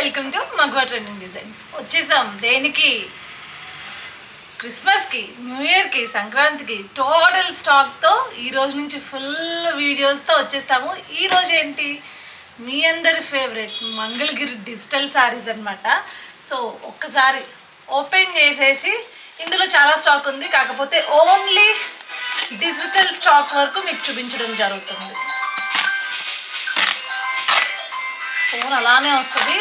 Welcome to మగవా trending designs. వచ్చేసాం. దేనికి? క్రిస్మస్కి న్యూ ఇయర్కి సంక్రాంతికి టోటల్ స్టాక్తో ఈ రోజు నుంచి ఫుల్ వీడియోస్తో వచ్చేసాము. ఈరోజు ఏంటి? మీ అందరి ఫేవరెట్ మంగళగిరి డిజిటల్ శారీస్ అనమాట సో ఒక్కసారి ఓపెన్ చేసేసి ఇందులో చాలా స్టాక్ ఉంది. కాకపోతే ఓన్లీ డిజిటల్ స్టాక్ వరకు మీకు చూపించడం జరుగుతుంది. ఫోన్ అలానే వస్తుంది.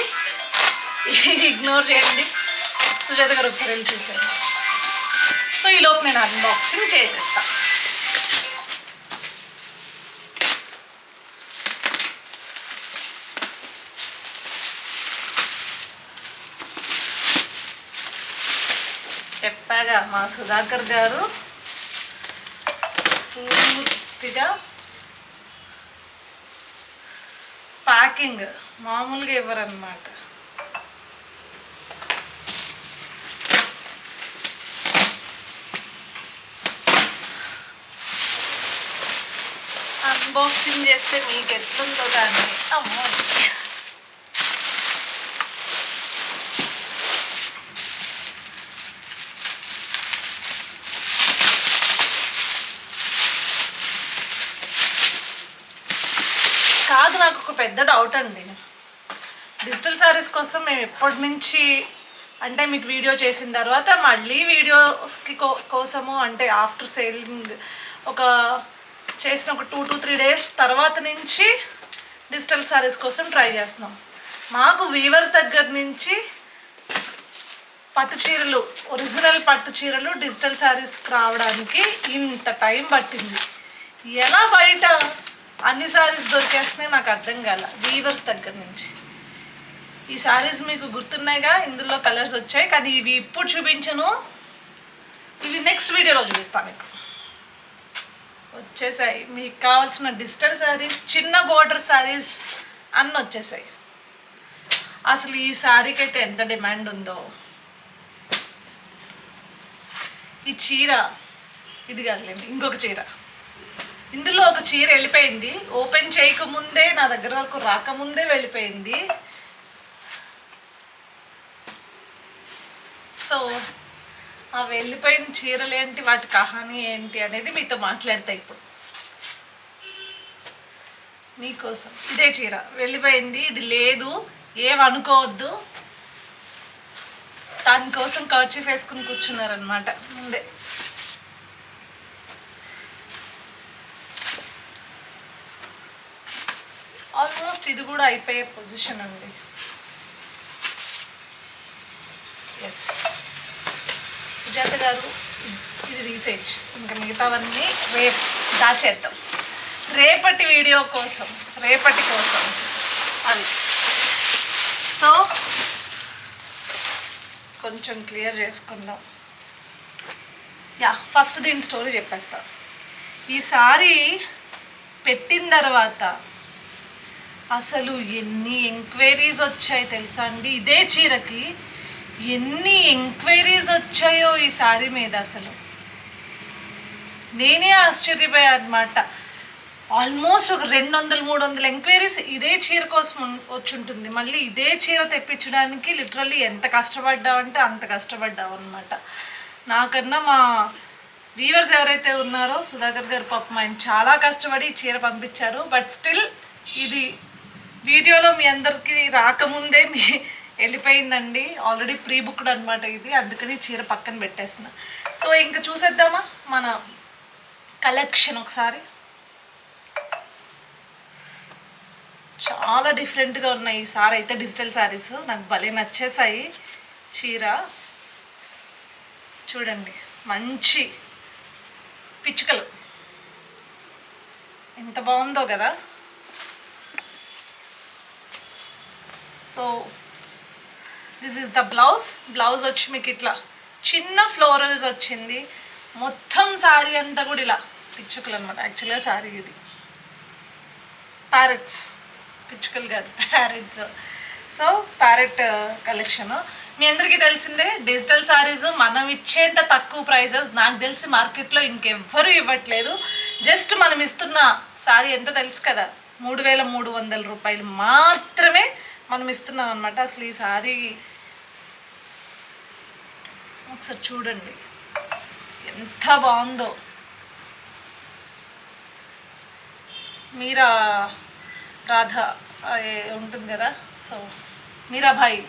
ఇగ్నోర్ చేయండి. సుజాత గారు ఒకసారి వెళ్ళి చూసాను సో ఈ లోపు నేను అన్బాక్సింగ్ చేసేస్తా. చెప్పాగా మా సుధాకర్ గారు పూర్తిగా ప్యాకింగ్ మామూలుగా ఇవ్వరన్నమాట. అన్బాక్సింగ్ చేస్తే మీకు ఎట్లుందో కానీ అమ్మో. కాదు నాకు ఒక పెద్ద డౌట్ అండి. డిజిటల్ సారీస్ కోసం మేము ఎప్పటి నుంచి అంటే మీకు వీడియో చేసిన తర్వాత మళ్ళీ వీడియోస్కి కో కోసము అంటే ఆఫ్టర్ సేలింగ్ ఒక చేసిన ఒక టూ టు త్రీ డేస్ తర్వాత నుంచి డిజిటల్ సారీస్ కోసం ట్రై చేస్తున్నాం. మాకు వీవర్స్ దగ్గర నుంచి పట్టు చీరలు ఒరిజినల్ పట్టు చీరలు డిజిటల్ శారీస్ రావడానికి ఇంత టైం పట్టింది. ఎలా బయట అన్ని శారీస్ దొరికేస్తున్నాయి నాకు అర్థం కాల వీవర్స్ దగ్గర నుంచి. ఈ శారీస్ మీకు గుర్తున్నాయిగా ఇందులో కలర్స్ వచ్చాయి కానీ ఇవి ఇప్పుడు చూపించను. ఇవి నెక్స్ట్ వీడియోలో చూపిస్తాను మీకు. వచ్చేసాయి. మీకు కావాల్సిన డిజిటల్ శారీస్ చిన్న బోర్డర్ శారీస్ అన్నీ వచ్చేసాయి. అసలు ఈ శారీకి అయితే ఎంత డిమాండ్ ఉందో. ఈ చీర ఇది కాదులేండి ఇంకొక చీర. ఇందులో ఒక చీర వెళ్ళిపోయింది. ఓపెన్ చేయకముందే నా దగ్గర వరకు రాకముందే వెళ్ళిపోయింది. సో ఆ వెళ్ళిపోయిన చీరలు ఏంటి వాటి కహాని ఏంటి అనేది మీతో మాట్లాడతా ఇప్పుడు. మీకోసం. ఇదే చీర. వెళ్ళిపోయింది ఇది లేదు ఏమనుకోవద్దు దానికోసం కర్చీఫ్ వేసుకుని కూర్చున్నారనమాట ముందే. ఆల్మోస్ట్ ఇది కూడా అయిపోయే పొజిషన్ అండి. ఎస్ సుజాత గారు ఇది రీసెర్చ్ ఇంకా మిగతావన్నీ రేపు దాచేద్దాం. రేపటి వీడియో కోసం రేపటి కోసం అది సో కొంచెం క్లియర్ చేసుకుందాం. యా ఫస్ట్ దీని స్టోరీ చెప్పేస్తా. ఈసారి పెట్టిన తర్వాత అసలు ఎన్ని ఎంక్వైరీస్ వచ్చాయి తెలుసా అండి? ఇదే చీరకి ఎన్ని ఎంక్వైరీస్ వచ్చాయో ఈ సారీ మీద అసలు. నేనే ఆశ్చర్యపోయా అనమాట ఆల్మోస్ట్ ఒక రెండు వందలు మూడు వందల ఎంక్వైరీస్ ఇదే చీర కోసం వచ్చుంటుంది. మళ్ళీ ఇదే చీర తెప్పించడానికి లిటరల్లీ ఎంత కష్టపడ్డావంటే అంత కష్టపడ్డావు అనమాట నాకన్నా మా వీవర్స్ ఎవరైతే ఉన్నారో సుధాకర్ గారు పాపం ఆయన చాలా కష్టపడి ఈ చీర పంపించారు. బట్ స్టిల్ ఇది వీడియోలో మీ అందరికీ రాకముందే మీ వెళ్ళిపోయిందండి. ఆల్రెడీ ప్రీ బుక్డ్ అనమాట ఇది. అందుకని చీర పక్కన పెట్టేస్తున్నా. సో ఇంకా చూసేద్దామా? మన కలెక్షన్ ఒకసారి. చాలా డిఫరెంట్గా ఉన్నాయి ఈ సారీ. అయితే డిజిటల్ శారీస్ నాకు భలే నచ్చేసాయి చీర. చూడండి. మంచి పిచ్చుకలు. ఎంత బాగుందో కదా. So this is the blouse blouse వచ్చి మీకు ఇట్లా చిన్న ఫ్లోరల్స్ వచ్చింది. మొత్తం శారీ అంతా కూడా ఇలా పిచ్చుకలు అనమాట యాక్చువల్గా శారీ ఇది. ప్యారెట్స్ పిచ్చుకలు కాదు ప్యారెట్స్ సో ప్యారెట్ కలెక్షన్ మీ అందరికీ తెలిసిందే డిజిటల్ సారీస్ మనం ఇచ్చేంత తక్కువ ప్రైజెస్ నాకు తెలిసి మార్కెట్లో ఇంకెవ్వరూ ఇవ్వట్లేదు. జస్ట్ మనం ఇస్తున్న శారీ ఎంత తెలుసు కదా? మూడు వేల మూడు వందల రూపాయలు మాత్రమే మనం ఇస్తున్నాం అనమాట అసలు ఈ సారీ ఒకసారి చూడండి. ఎంత బాగుందో. మీరా రాధ ఉంటుంది కదా? సో మీరాబాయి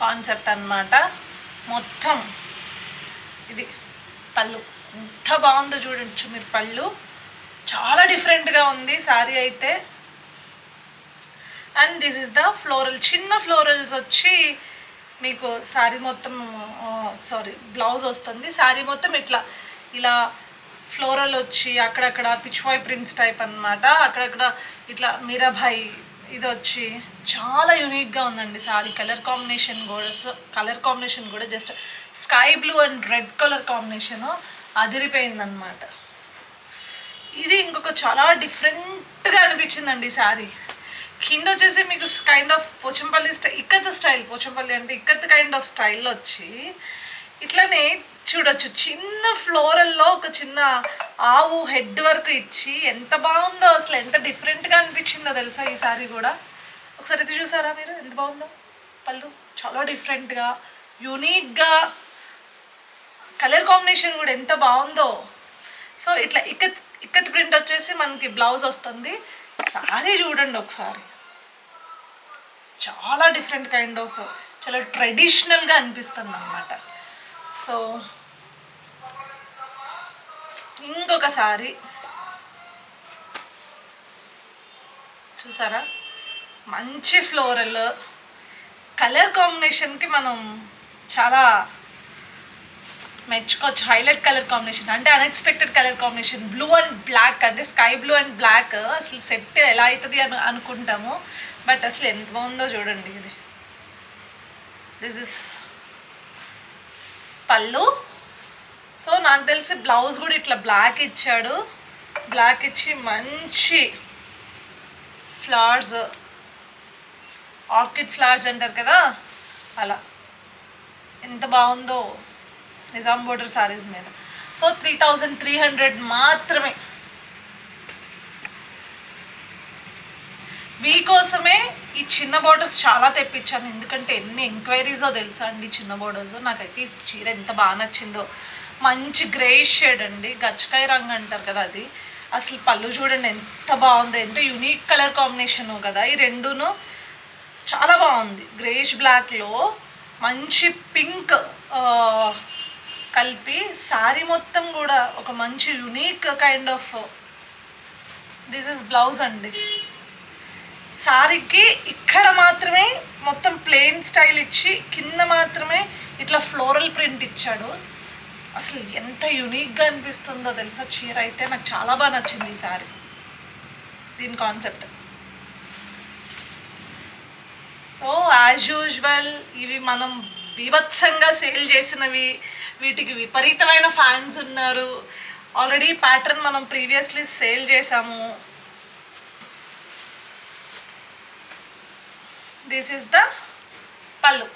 కాన్సెప్ట్ అన్నమాట. మొత్తం ఇది పళ్ళు. ఎంత బాగుందో చూడొచ్చు మీరు పళ్ళు. చాలా డిఫరెంట్గా ఉంది శారీ అయితే. And this is the floral చిన్న ఫ్లోరల్స్ వచ్చి మీకు శారీ మొత్తం సారీ బ్లౌజ్ వస్తుంది. శారీ మొత్తం ఇట్లా ఇలా ఫ్లోరల్ వచ్చి అక్కడక్కడ పిచ్వాయ్ ప్రింట్స్ టైప్ అనమాట అక్కడక్కడ ఇట్లా మీరాభాయ్ ఇది వచ్చి చాలా యూనిక్గా ఉందండి సారీ కలర్ కాంబినేషన్ కూడా సో కలర్ కాంబినేషన్ కూడా just sky blue and red colour combination అదిరిపోయిందనమాట ఇది ఇంకొక చాలా డిఫరెంట్గా అనిపించిందండి సారీ శారీ కింద వచ్చేసి మీకు kind of Pochampally style ikat style Pochampally అంటే ఇక్కత్ కైండ్ ఆఫ్ స్టైల్ వచ్చి ఇట్లానే చూడొచ్చు చిన్న ఫ్లోరల్లో ఒక చిన్న ఆవు హెడ్ వర్క్ ఇచ్చి ఎంత బాగుందో అసలు ఎంత డిఫరెంట్గా అనిపించిందో తెలుసా ఈ సారీ కూడా? ఒకసారి ఇది చూసారా మీరు? ఎంత బాగుందో? పళ్ళు చాలా డిఫరెంట్గా యూనిక్గా కలర్ కాంబినేషన్ కూడా ఎంత బాగుందో. సో ఇట్లా ఇక్కత్ ఇక్కత్ ప్రింట్ వచ్చేసి మనకి బ్లౌజ్ వస్తుంది. సారీ చూడండి ఒకసారి. చాలా డిఫరెంట్ కైండ్ ఆఫ్ చాలా ట్రెడిషనల్గా అనిపిస్తుంది అనమాట సో ఇంకొకసారి చూసారా? మంచి ఫ్లోరల్ కలర్ కాంబినేషన్కి మనం చాలా మెచ్చుకోవచ్చు. హైలైట్ కలర్ కాంబినేషన్ అంటే unexpected colour combination blue and black అంటే స్కై బ్లూ అండ్ బ్లాక్ అసలు సెట్ ఎలా అవుతుంది అని అనుకుంటాము. బట్ అసలు ఎంత బాగుందో చూడండి ఇది. దిస్ ఇస్ పళ్ళు. సో నాకు తెలిసి బ్లౌజ్ కూడా ఇట్లా బ్లాక్ ఇచ్చాడు. బ్లాక్ ఇచ్చి మంచి ఫ్లవర్స్ ఆర్కిడ్ ఫ్లవర్స్ అంటారు కదా? అలా. ఎంత బాగుందో నిజాం బోర్డర్ సారీస్ మీద. So three thousand three hundred మాత్రమే. మీకోసమే ఈ చిన్న బోర్డర్స్ చాలా తెప్పించాను. ఎందుకంటే ఎన్ని ఎంక్వైరీసో తెలుసా అండి చిన్న బోర్డర్స్ నాకైతే ఈ చీర ఎంత బాగా నచ్చిందో. మంచి గ్రేష్ షేడ్ అండి. గచ్చకాయ రంగు అంటారు కదా అది. అసలు పళ్ళు చూడండి ఎంత బాగుందో. ఎంత యునిక్ కలర్ కాంబినేషన్ కదా. ఈ రెండును చాలా బాగుంది. గ్రేష్ బ్లాక్లో మంచి పింక్ కలిపి శారీ మొత్తం కూడా ఒక మంచి unique kind of this is blouse అండి. శారీకి ఇక్కడ మాత్రమే మొత్తం ప్లెయిన్ స్టైల్ ఇచ్చి కింద మాత్రమే ఇట్లా ఫ్లోరల్ ప్రింట్ ఇచ్చాడు. అసలు ఎంత యునిక్గా అనిపిస్తుందో తెలుసా? చీర అయితే నాకు చాలా బాగా నచ్చింది ఈ శారీ దీని కాన్సెప్ట్ సో యాజ్ యూజువల్ ఇవి మనం బీభత్సంగా సేల్ చేసినవి వీటికి విపరీతమైన ఫ్యాన్స్ ఉన్నారు. ఆల్రెడీ ప్యాటర్న్ మనం ప్రీవియస్లీ సేల్ చేసాము this is the pallu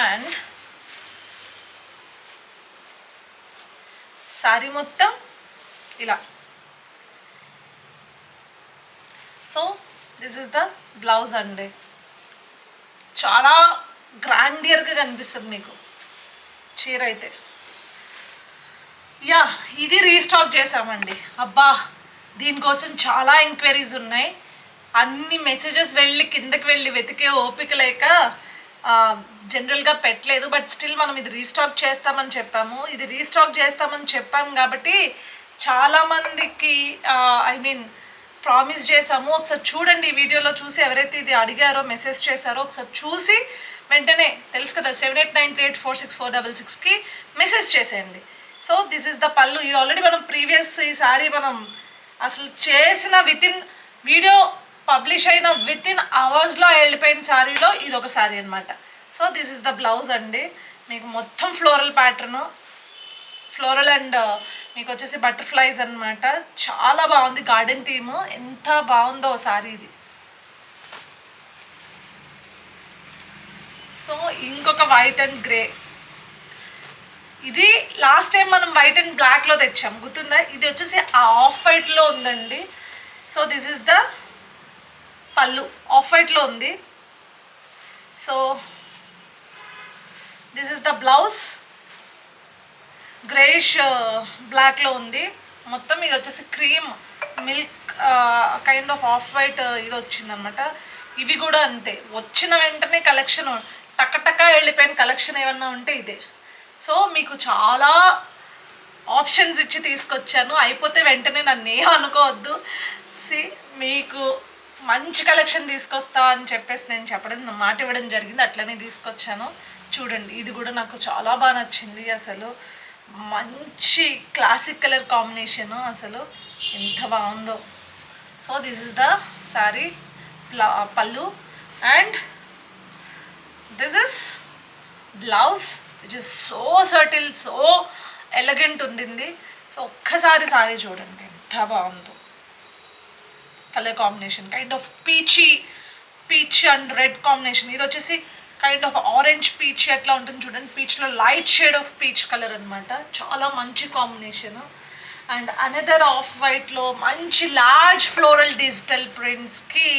and sari మొత్తం ఇలా so this is the blouse అండి చాలా గ్రాండియర్గా కనిపిస్తుంది మీకు చీర అయితే యా ఇది రీస్టాక్ చేసామండి అబ్బా దీనికోసం చాలా ఎంక్వైరీస్ ఉన్నాయి అన్ని మెసేజెస్ వెళ్ళి కిందకి వెళ్ళి వెతికే ఓపిక లేక జనరల్గా పెట్టలేదు. బట్ స్టిల్ మనం ఇది రీస్టాక్ చేస్తామని చెప్పాము. ఇది రీస్టాక్ చేస్తామని చెప్పాము కాబట్టి చాలామందికి ఐ మీన్ ప్రామిస్ చేసాము ఒకసారి చూడండి ఈ వీడియోలో చూసి ఎవరైతే ఇది అడిగారో మెసేజ్ చేశారో ఒకసారి చూసి వెంటనే తెలుసు కదా seven eight nine three eight four six four double సిక్స్కి మెసేజ్ చేసేయండి. So this is the pallu. ఇది ఆల్రెడీ మనం ప్రీవియస్ ఈసారి మనం అసలు చేసిన విత్ ఇన్ వీడియో పబ్లిష్ అయిన విత్ ఇన్ అవర్స్లో వెళ్ళిపోయిన శారీలో ఇది ఒక శారీ అనమాట so this is the blouse అండి. మీకు మొత్తం ఫ్లోరల్ ప్యాటర్ను ఫ్లోరల్ అండ్ మీకు వచ్చేసి బటర్ఫ్లైస్ అన్నమాట. చాలా బాగుంది గార్డెన్ థీమ్ ఎంత బాగుందో సారీ ఇది. సో ఇంకొక వైట్ అండ్ గ్రే ఇది లాస్ట్ టైం మనం వైట్ అండ్ బ్లాక్లో తెచ్చాం. గుర్తుందా? ఇది వచ్చేసి ఆఫ్ వైట్లో ఉందండి. So this is the pallu off వైట్లో ఉంది. So this is the blouse greyish బ్లాక్లో ఉంది. మొత్తం ఇది వచ్చేసి cream milk kind of off white ఇది వచ్చిందనమాట ఇవి కూడా అంతే. వచ్చిన వెంటనే కలెక్షన్ టక్క వెళ్ళిపోయిన కలెక్షన్ ఏమన్నా ఉంటే ఇదే. సో మీకు చాలా ఆప్షన్స్ ఇచ్చి తీసుకొచ్చాను. అయిపోతే వెంటనే నన్ను ఏం అనుకోవద్దు. సి మీకు మంచి కలెక్షన్ తీసుకొస్తా అని చెప్పేసి నేను చెప్పడం మాట ఇవ్వడం జరిగింది. అట్లనే తీసుకొచ్చాను. చూడండి ఇది కూడా నాకు చాలా బాగా నచ్చింది అసలు. మంచి క్లాసిక్ కలర్ కాంబినేషను అసలు. ఎంత బాగుందో. So this is the sari pallu and this is blouse which is so subtle so elegant ఉండింది. సో ఒక్కసారి సారీ చూడండి ఎంత బాగుందో. Colour combination kind of peachy peach and red combination ఇది వచ్చేసి కైండ్ ఆఫ్ ఆరెంజ్ పీచ్ ఎట్లా ఉంటుంది చూడండి. పీచ్లో light shade of peach colour అనమాట చాలా మంచి కాంబినేషన్ అండ్ అనదర్ ఆఫ్ వైట్లో మంచి లార్జ్ ఫ్లోరల్ డిజిటల్ ప్రింట్స్కి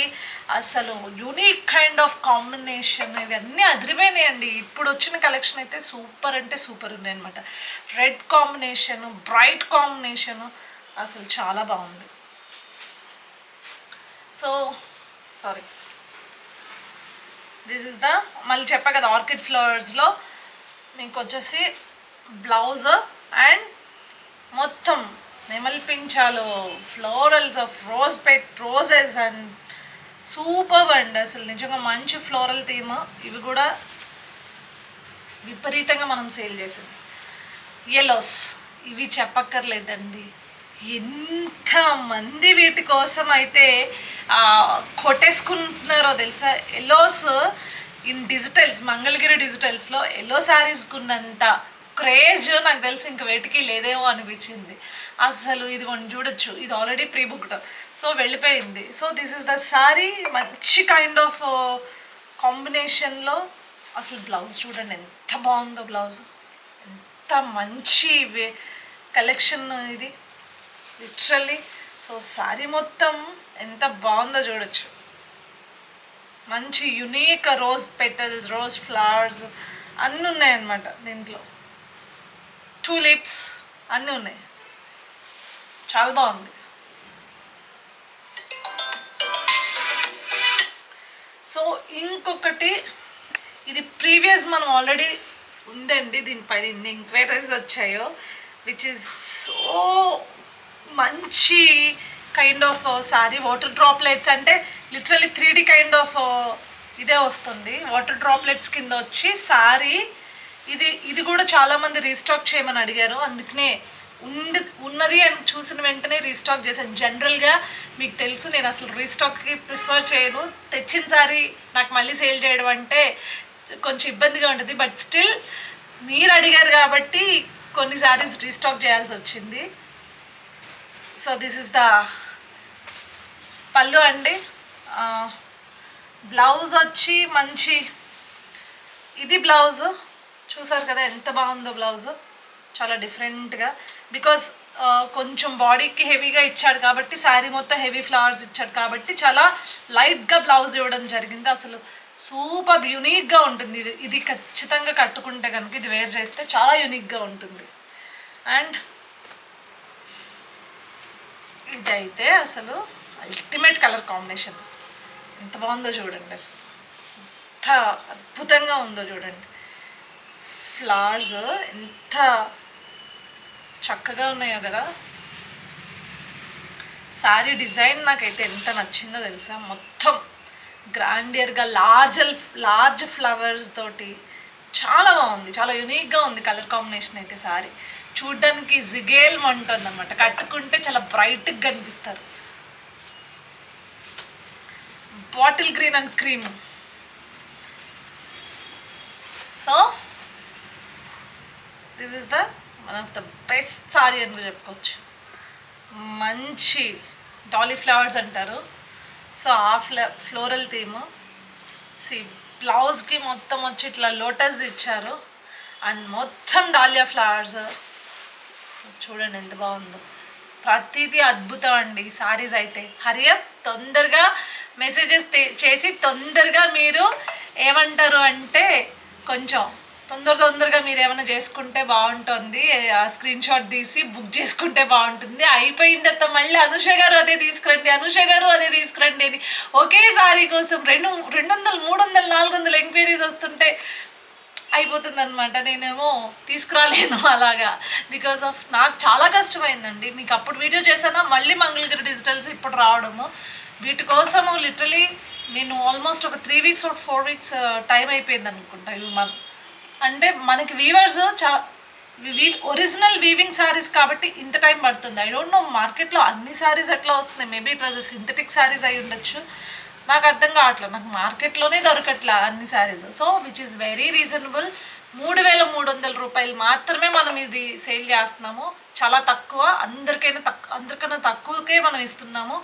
అసలు యూనిక్ కైండ్ ఆఫ్ కాంబినేషన్ ఇవన్నీ అదిరిపోయినాయండి. ఇప్పుడు వచ్చిన కలెక్షన్ అయితే సూపర్ అంటే సూపర్ ఉన్నాయి అనమాట రెడ్ కాంబినేషన్ బ్రైట్ కాంబినేషన్ అసలు చాలా బాగుంది. So sari this is the మళ్ళీ చెప్పా కదా ఆర్కిడ్ ఫ్లవర్స్లో మీకు వచ్చేసి బ్లౌజ్ అండ్ మొత్తం నెమల్పించాలు florals of rose pet roses and super and అసలు నిజంగా మంచి ఫ్లోరల్ థీమ్ ఇవి కూడా విపరీతంగా మనం సేల్ చేసింది. ఎల్లోస్ ఇవి చెప్పక్కర్లేదండి. ఎంతమంది వీటి కోసం అయితే కొట్టేసుకుంటున్నారో తెలుసా? ఎల్లోస్ ఇన్ డిజిటల్స్ మంగళగిరి డిజిటల్స్లో ఎల్లో శారీస్కున్నంత క్రేజ్ నాకు తెలిసి ఇంక వేటికి లేదేమో అనిపించింది. అసలు ఇది కొన్ని చూడొచ్చు ఇది ఆల్రెడీ ప్రీ బుక్డ్ సో వెళ్ళిపోయింది. So this is the sari మంచి కైండ్ ఆఫ్ కాంబినేషన్లో అసలు బ్లౌజ్ చూడండి ఎంత బాగుందో బ్లౌజ్. ఎంత మంచి కలెక్షన్ ఇది. లిటరల్లీ సో శారీ మొత్తం ఎంత బాగుందో చూడొచ్చు మంచి unique rose petals rose flowers అన్నీ ఉన్నాయన్నమాట దీంట్లో టూలిప్స్ అన్నీ ఉన్నాయి చాలా బాగుంది సో ఇంకొకటి ఇది ప్రీవియస్ మనం ఆల్రెడీ ఉందండి దీనిపైన ఇన్ని ఎంక్వైరీస్ వచ్చాయో విచ్ ఇస్ సో మంచి kind of sari water droplets అంటే literally three D kind of ఇదే వస్తుంది. వాటర్ డ్రాప్లెట్స్ కింద వచ్చి సారీ ఇది ఇది కూడా చాలామంది రీస్టాక్ చేయమని అడిగారు. అందుకనే ఉండి ఉన్నది అని చూసిన వెంటనే రీస్టాక్ చేశాను. జనరల్గా మీకు తెలుసు నేను అసలు రీస్టాక్కి ప్రిఫర్ చేయను. తెచ్చిన సారీ నాకు మళ్ళీ సేల్ చేయడం అంటే కొంచెం ఇబ్బందిగా ఉంటుంది. బట్ స్టిల్ మీరు అడిగారు కాబట్టి కొన్ని సారీస్ రీస్టాక్ చేయాల్సి వచ్చింది. సో దిస్ ఇస్ ద పళ్ళు అండి. బ్లౌజ్ వచ్చి మంచి ఇది బ్లౌజ్. చూసారు కదా ఎంత బాగుందో బ్లౌజ్. చాలా డిఫరెంట్గా. బికాస్ కొంచెం బాడీకి హెవీగా ఇచ్చాడు కాబట్టి శారీ మొత్తం హెవీ ఫ్లవర్స్ ఇచ్చాడు కాబట్టి చాలా లైట్గా బ్లౌజ్ ఇవ్వడం జరిగింది. అసలు సూపర్ యూనిక్గా ఉంటుంది. ఇది ఇది ఖచ్చితంగా కట్టుకుంటే కనుక ఇది వేర్ చేస్తే చాలా యూనిక్గా ఉంటుంది. అండ్ ఇదైతే అసలు అల్టిమేట్ కలర్ కాంబినేషన్ ఎంత బాగుందో చూడండి అసలు. ఎంత అద్భుతంగా ఉందో చూడండి. ఫ్లవర్స్ ఎంత చక్కగా ఉన్నాయో కదా. శారీ డిజైన్ నాకైతే ఎంత నచ్చిందో తెలుసా? మొత్తం గ్రాండియర్గా లార్జ్ లార్జ్ ఫ్లవర్స్ తోటి చాలా బాగుంది. చాలా యూనిక్గా ఉంది కలర్ కాంబినేషన్ అయితే సారీ చూడడానికి జిగేల్ ఉంటుంది అనమాట కట్టుకుంటే చాలా బ్రైట్గా కనిపిస్తారు. Bottle green and cream. So this is the one of the best sari అని కూడా చెప్పుకోవచ్చు. మంచి డాలీ ఫ్లవర్స్ అంటారు. సో ఆ ఫ్ల ఫ్లోరల్ థీమ్. సి బ్లౌజ్కి మొత్తం వచ్చి ఇట్లా లోటస్ ఇచ్చారు. అండ్ మొత్తం డాలియా ఫ్లవర్స్. చూడండి ఎంత బాగుందో. ప్రతిదీ అద్భుతం అండి సారీస్ అయితే. హరియప్ తొందరగా మెసేజెస్ చేసి తొందరగా మీరు ఏమంటారు అంటే కొంచెం తొందర తొందరగా మీరు ఏమైనా చేసుకుంటే బాగుంటుంది. స్క్రీన్ షాట్ తీసి బుక్ చేసుకుంటే బాగుంటుంది. అయిపోయిన తర్వాత మళ్ళీ అనుష గారు అదే తీసుకురండి అనుష గారు అదే తీసుకురండి అని ఒకే సారీ కోసం రెండు రెండు వందలు మూడు వందలు నాలుగు వందలు ఎంక్వైరీస్ వస్తుంటే అయిపోతుంది అనమాట నేనేమో తీసుకురాలేను అలాగా. బికాస్ ఆఫ్ నాకు చాలా కష్టమైందండి. మీకు అప్పుడు వీడియో చేశానా? మళ్ళీ మంగళగిరి డిజిటల్స్ ఇప్పుడు రావడము. వీటి కోసము లిటరలీ నేను ఆల్మోస్ట్ ఒక త్రీ వీక్స్ ఒక ఫోర్ వీక్స్ టైం అయిపోయింది అనుకుంటా ఇవి మన అంటే మనకి వీవర్స్ చా ఒరిజినల్ వీవింగ్ సారీస్ కాబట్టి ఇంత టైం పడుతుంది. ఐ డోంట్ నో మార్కెట్లో అన్ని శారీస్ ఎట్లా వస్తుంది maybe it was synthetic saris అయి ఉండొచ్చు. నాకు అర్థం కావట్లేదు. నాకు మార్కెట్లోనే దొరకట్లా అన్ని saris so which is very reasonable మూడు వేల మూడు వందల రూపాయలు మాత్రమే మనం ఇది సేల్ చేస్తున్నాము. చాలా తక్కువ. అందరికైనా తక్కువ అందరికన్నా తక్కువకే మనం ఇస్తున్నాము.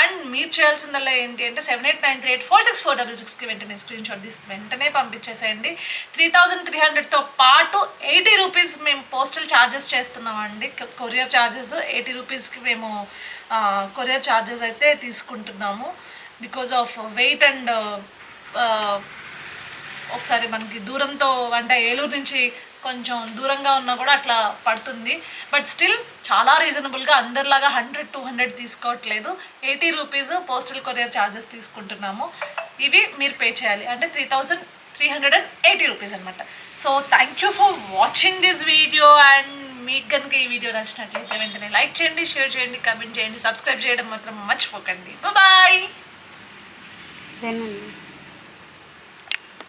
అండ్ మీరు చేయాల్సిందల్లా ఏంటి అంటే seven eight nine three eight four six four double సిక్స్కి వెంటనే స్క్రీన్ షాట్ తీసి వెంటనే పంపించేసేయండి. త్రీ థౌజండ్ త్రీ హండ్రెడ్తో పాటు ఎయిటీ రూపీస్ మేము పోస్టల్ ఛార్జెస్ చేస్తున్నామండి. కొరియర్ ఛార్జెస్ ఎయిటీ రూపీస్కి మేము కొరియర్ ఛార్జెస్ అయితే తీసుకుంటున్నాము. బికాజ్ ఆఫ్ వెయిట్ అండ్ ఒకసారి మనకి దూరంతో అంటే ఏలూరు నుంచి కొంచెం దూరంగా ఉన్నా కూడా అట్లా పడుతుంది. బట్ స్టిల్ చాలా రీజనబుల్గా అందరిలాగా హండ్రెడ్ టూ హండ్రెడ్ తీసుకోవట్లేదు. Eighty rupees postal courier charges తీసుకుంటున్నాము. ఇవి మీరు పే చేయాలి. అంటే three thousand three hundred and eighty rupees అనమాట so thank you for watching this video and మీకు కనుక ఈ వీడియో నచ్చినట్లయితే వెంటనే లైక్ చేయండి షేర్ చేయండి కమెంట్ చేయండి సబ్స్క్రైబ్ చేయడం మాత్రం మర్చిపోకండి. బాయ్ దేనండి